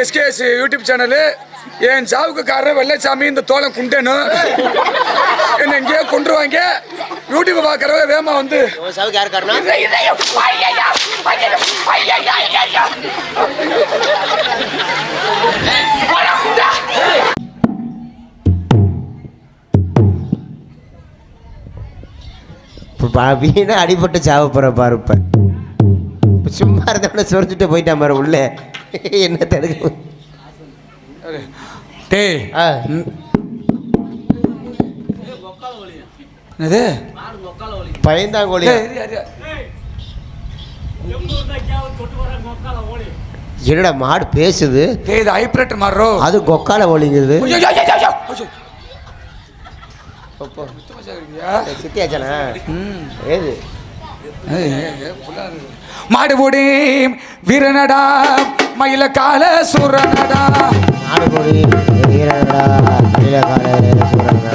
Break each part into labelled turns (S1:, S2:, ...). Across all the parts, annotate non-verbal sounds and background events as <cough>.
S1: SKS YouTube channel என் சாவுக்குக்காரர் வெள்ளைச்சாமி இந்த தோலை குண்டேனும் என்ன எங்கேயோ கொண்டுருவாங்க யூடியூப் பார்க்குறவ வேமா வந்து
S2: சாவுக்கு யார் காரணம்? வீணா அடிபட்டு சாவ போகிற பாரு இப்போ. இப்போ சும்மா இருந்தவன சொரிஞ்சுட்டு போயிட்டான் பாரு உள்ளே. <laughs> என்ன தடுக்க ஆ.
S1: என்னது?
S2: பயந்தாங்கோழி. என்னடா மாடு பேசுது?
S1: இது ஹைப்ரேட் மாறுறோ
S2: அது கொக்கால ஒளிங்குது. சித்தியாச்சானா. ஏது.
S1: மாடு போடி வீரனடா. மயில கால சூரனடா.
S2: மாடு கொடி வீரனடா நீலகால சூரனடா.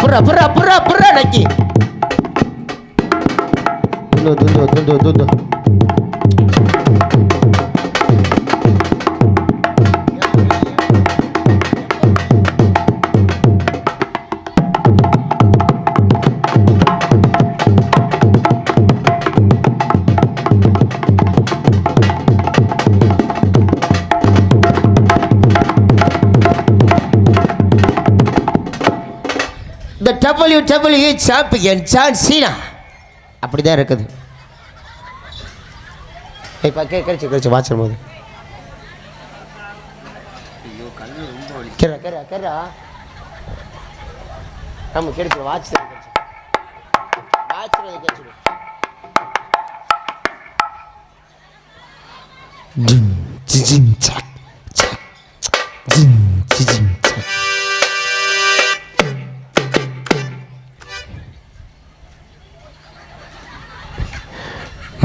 S2: புறா புறா புறா புறா நக்கி. துண்டு துண்டு துண்டு துண்டு இந்த W W champion John Cena அப்படி தான் இருக்குது. இப்போ கே கழிச்சு கழிச்சு வாட்சர் போது கேரா கேரா கேரா நம்ம கெடுத்து வாட்ச் வாட்ச் கழிச்சு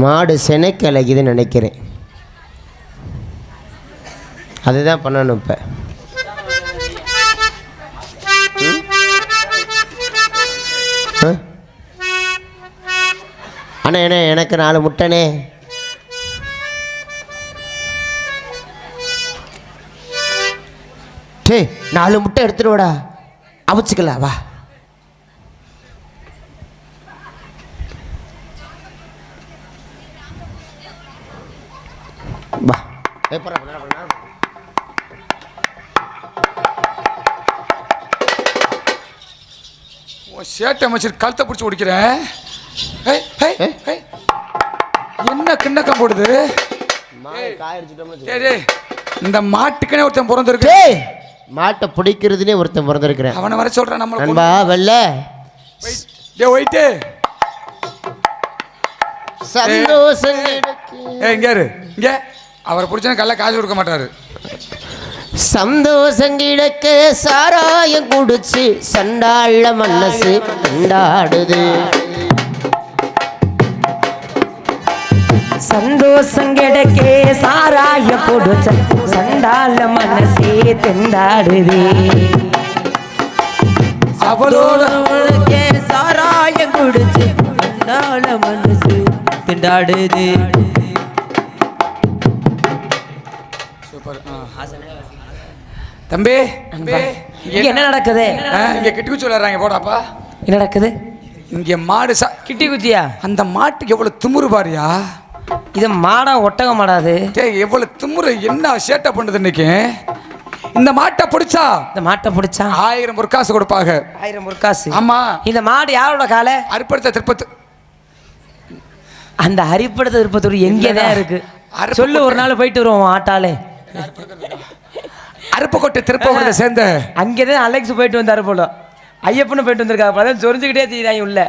S2: மாடு செனைக்கு அழகுதுன்னு நினைக்கிறேன். அதுதான் பண்ணணும் இப்போ. அண்ணா என்ன எனக்கு நாலு முட்டைனே டே நாலு முட்டை எடுத்துட்டு வாடா. அவிச்சுக்கலாம் வா. வா போடா.
S1: உன் சேட்டை அமைச்சர் கழுத்தை பிடிச்சி. ஏய். என்ன கிண்ணக்கம் போடுது? இந்த மாட்டுக்குனே ஒருத்தன் பிறந்திருக்கு.
S2: டேய் மாட்டை பிடிக்கிறதுனே ஒருத்தன் பிறந்திருக்கிறேன்.
S1: அவனை வர சொல்றான் நம்மள
S2: நண்பா வெள்ள
S1: டே ஒயிட்டு
S2: சந்தோஷம்
S1: இங்க இங்க. அவரை பிடிச்சா கல்ல காசு கொடுக்க மாட்டாரு.
S2: சந்தோஷம் கிடக்க சாராயம் குடிச்சு சண்டாள மனசு கொண்டாடுது.
S3: சந்தோஷம் கிடைக்கே சாராய கொடுச்ச சண்டால மனசே திண்டாடுதே.
S1: அவளோட
S4: சாராயம் குடிச்சு அண்ணால மனசு திண்டாடுது.
S1: தம்பி
S3: என்ன நடக்குது?
S1: இங்க கிட்டுக்கு சொல்லுறாங்க போடாப்பா.
S3: என்ன நடக்குது?
S1: இங்க மாடு சா
S3: கிட்டி குத்தியா?
S1: அந்த மாட்டுக்கு எவ்வளவு திமிரு பாரியா?
S3: இது மாடா ஒட்டக மாடாது
S1: எவ்வளவு திமிரு என்ன சேட்டை பண்ணுது இன்னைக்கு? இந்த மாட்டை பிடிச்சா?
S3: இந்த மாட்டை பிடிச்சா?
S1: ஆயிரம் பொற்காசு கொடுப்பாங்க.
S3: ஆயிரம் முற்காசு.
S1: ஆமா.
S3: இந்த மாடு யாரோட காலை?
S1: அறுப்படுத்த திருப்பத்து.
S3: அந்த ஹரிப்படுத்த திருப்பத்தூர் எங்கே தான் இருக்கு? சொல்லு ஒரு. நாள் போயிட்டு வருவோம் ஆட்டாலே.
S1: அருப்புக்கோட்டை திருப்பவரத்தை சேர்ந்த
S3: அங்கே தான் அலெக்ஸ் போயிட்டு வந்தாரு போல. ஐயப்பனு போயிட்டு வந்திருக்காங்க அதான் சொரிஞ்சுக்கிட்டே தீராங்க உள்ள.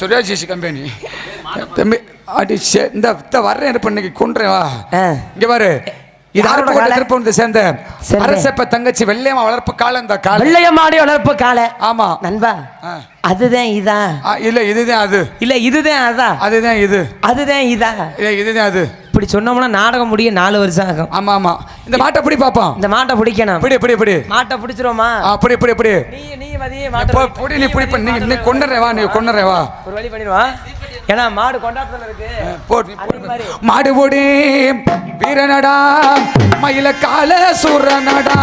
S1: சொரியாசிசி கம்பெனி. தம்பி அடி இந்த வர்றேன் இன்னைக்கு கொண்டுறேன் வா. இங்க பாரு. இது அருப்புக்கோட்டை
S3: காளை?
S1: திருப்பவரத்தை சேர்ந்த
S3: சரி.
S1: அரசப்ப தங்கச்சி வெள்ளையம்மா வளர்ப்பு காலம் இந்த காலம்.
S3: வெள்ளைய மாடு வளர்ப்பு காலை.
S1: ஆமா.
S3: நண்பா. அதுதான் இதான்
S1: இல்ல இதுதான் அது.
S3: இல்ல இதுதான் அதான்
S1: அதுதான் இது.
S3: அதுதான் இதா.
S1: இல்ல, இதுதான் அது.
S3: இப்படி சொன்னோம்னா நாடகம் முடிய நாலு வருஷம் ஆகும்.
S1: ஆமா ஆமா. இந்த மாட்டை பிடி பாப்போம்.
S3: இந்த மாட்டை பிடிக்கணும்.
S1: பிடி பிடி பிடி.
S3: மாட்டை பிடிச்சிருவோமா?
S1: பிடி பிடி பிடி.
S3: நீ நீ மதிய மாட்டை
S1: பிடி. நீ பிடி பண்ணி வா நீ கொண்டுறே வா.
S3: ஒரு வழி பண்ணிடுவா ஏன்னா மாடு கொண்டாட்டத்துல இருக்கு.
S1: போடு, நீ
S3: அதே மாதிரி.
S1: போடு. மாடு போடி வீரனடா மயில கால சூரனடா.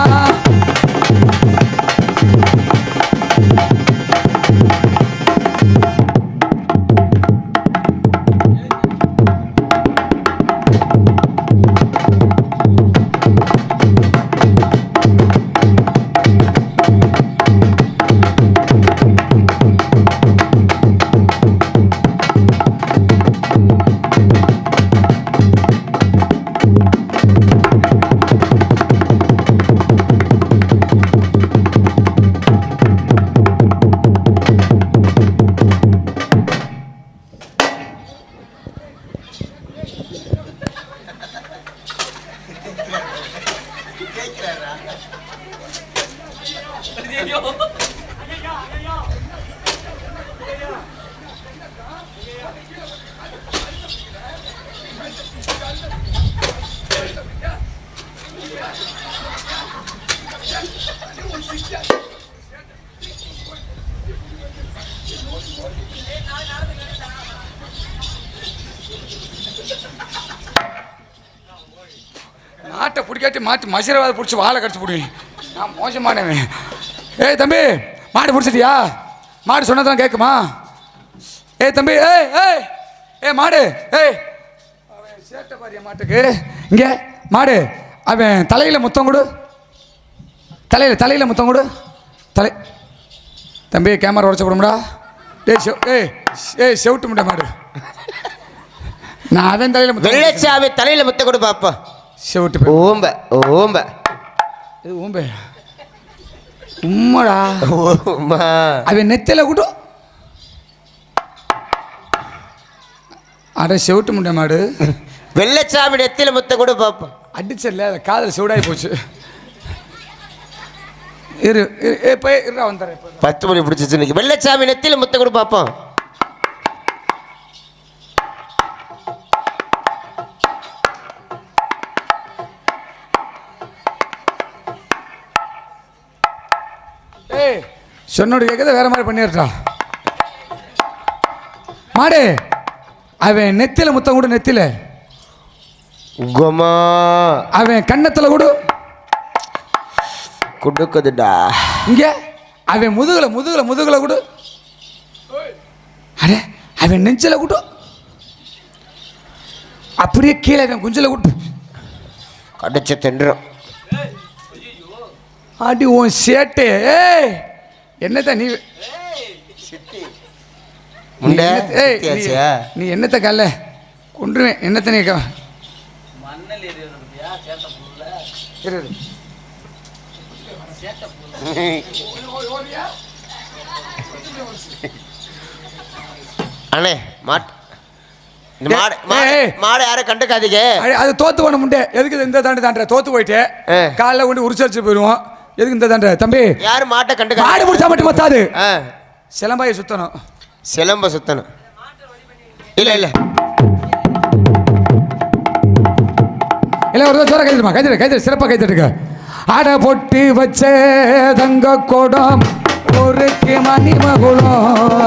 S1: கேட்கிறாரா Yeah. மாட்டை பிடிக்காட்டி மாட்டு மசிரவாத பிடிச்சி வாழை கடிச்சு பிடிவேன் நான் மோசமானவன். ஏய் தம்பி மாடு பிடிச்சிட்டியா? மாடு சொன்னதான் கேட்குமா ஏய் தம்பி ஏய் ஏய் ஏய் மாடு ஏய். அவன் சேட்டை பாரியா மாட்டுக்கு. இங்கே மாடு அவன் தலையில் முத்தம் கொடு. தலையில் தலையில் முத்தம் கொடு. தலை தம்பி கேமரா உடச்ச போடும்டா. டேய் செவ் ஏய் ஏய் செவிட்டு முட்டை மாடு. நான் அவன் தலையில்.
S2: வெள்ளச்சாமி தலையில முத்த கொடு பாப்போம்
S1: செவிட்டு
S2: ஓம்ப ஓம்ப.
S1: இது ஊம்பே உம்மடா.
S2: ஓமா
S1: அவன் நெத்தில கூட்டும் அட செவிட்டு முண்டை மாடு.
S2: வெள்ளச்சாமி நெத்தில முத்த கொடு பாப்போம்
S1: அடிச்சல அதை காதல் செவிடாகி போச்சு. இரு போய் இருடா வந்துடுறேன் இப்ப.
S2: பத்து மணி பிடிச்சிச்சு இன்னைக்கு. வெள்ளச்சாமி நெத்தில முத்த கொடு பாப்போம்
S1: சொன்னோடு கேட்கறத வேற மாதிரி பண்ணிடுறா மாடு அவன் நெத்தில முத்தம் கூட நெத்தில
S2: குமா
S1: அவன் கன்னத்துல கூட.
S2: கொடுக்குதுடா.
S1: இங்க அவன் முதுகுல முதுகுல முதுகுல கூட. அரே அவன் நெஞ்சில கூட. அப்படியே கீழே அவன் குஞ்சில கூட.
S2: கடிச்சு தின்றும்
S1: ஆடி உன் சேட்டே ஏய். என்னத்த நீ நீ
S2: முண்டை
S1: என்னத்த- ஏய், நீ-
S2: சித்தியாச்சியா?
S1: நீ என்னத்த கல்ல கொன்றுவேன். என்னத்த நீ.
S2: அண்ணே மாட் மாடு யாரும் கண்டுக்காதீங்க.
S1: அது தோத்து போன முண்டே. எதுக்கு இந்த தாண்டு தாண்ட தோத்து போயிட்டு. காலைல கொண்டு உரிச்சரிச்சு போயிடுவோம். எதுக்கு இந்த தாண்ட தம்பி
S2: யாரும் மாட்டை
S1: மாடு
S2: கண்டுக்காதீங்க
S1: முடிச்சா மட்டும் பத்தாது. சிலம்பாயை சுத்தணும்.
S2: சிலம்ப சுத்தணும். இல்ல இல்ல.
S1: இல்லை ஒரு ஜோர கைதுமா கைது கைது சிறப்பாக கைதுட்டுங்க. அடை பொட்டி வச்ச தங்க கோடம். ஊருக்கு மணி மகுளம்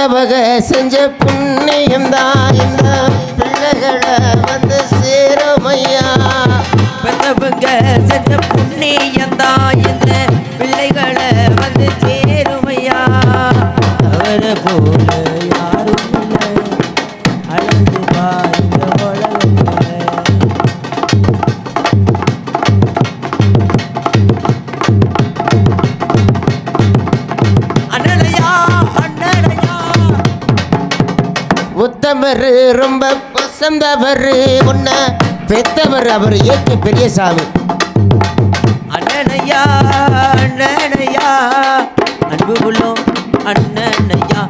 S2: சேவக செஞ்ச புண்ணியம் தான். இந்த பிள்ளைகளை வந்து சேரமையா
S4: பெத்தவங்க செஞ்ச புண்ணியந்தா இந்த பிள்ளைகளை வந்து சேருமையா
S2: உத்தமர் ரொம்ப வசந்தவர் உன்ன பெத்தவர் அவர் ஏற்று பெரியசாமி.
S4: அண்ணனையா அண்ணனையா அன்பு உள்ளோம் அண்ணனையா.